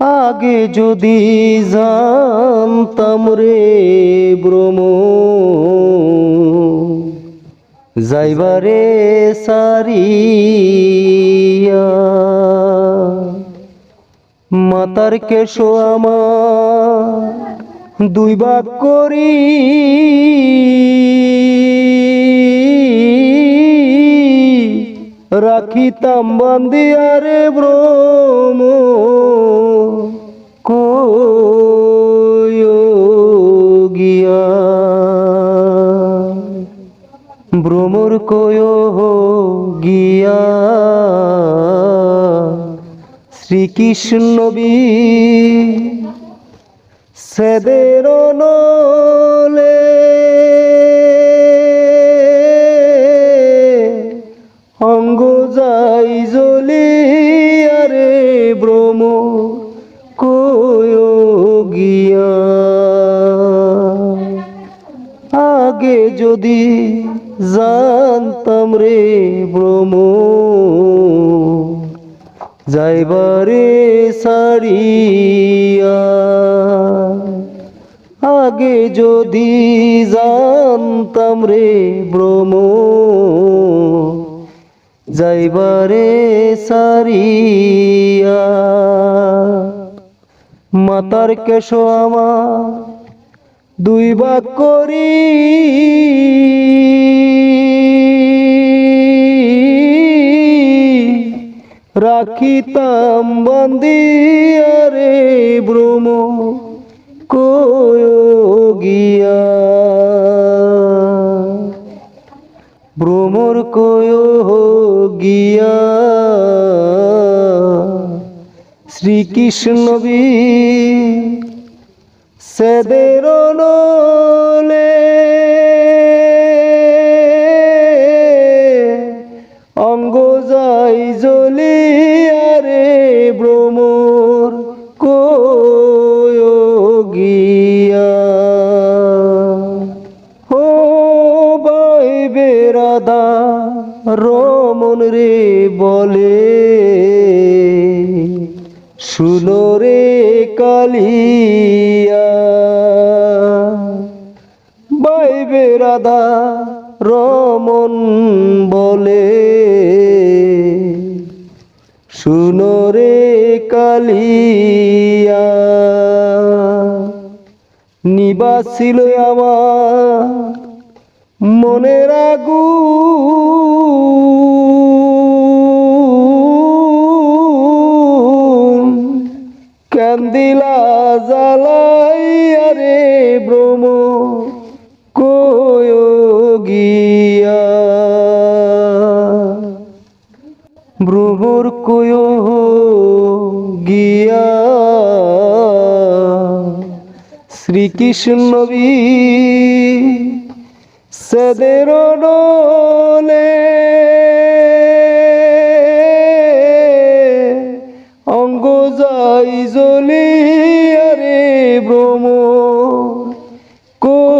আগে যদি জানতাম রে ব্রম যাইবারে সারিয়া। মাতার কেশো আমার দুই ভাগ করি। রাখিতাম বান্দিয়ারে ব্রহ্ম। গিয়া ভ্রমর কয় গিয়া। শ্রীকৃষ্ণ বি সেদের নলে অঙ্গ যাই জ্বলি আরে ব্রহ্ম কয় গিয়া। আগে যদি জানতাম রে ব্রহ্ম। যাইবারে সারিয়া। আগে যদি জানতাম রে ব্রহ্ম। যাইবারে সারিয়া। মাতার কেশ আমার দুই ভাগ করি। রাখিতাম বন্দিয়ারে ব্রহ্ম কয় গিয়া? ভ্রমর কয় গিয়া? শ্রীকৃষ্ণ বি সেদের নলে অঙ্গ যাই জ্বলি আরে ভ্রমর কয় গিয়া ও বাই বেরাদা, রমন রে বলে, শুনো রে কালিয়া। রাধা রমন বলে শুনো রে কালিয়া নিবাসিল আমার মনের আগুন। কান্দিলা জ্বালাইয়া কৃষ্ণবী সদের ডোলে অঙ্গ যাই জলি আরে ব্রহ্ম কো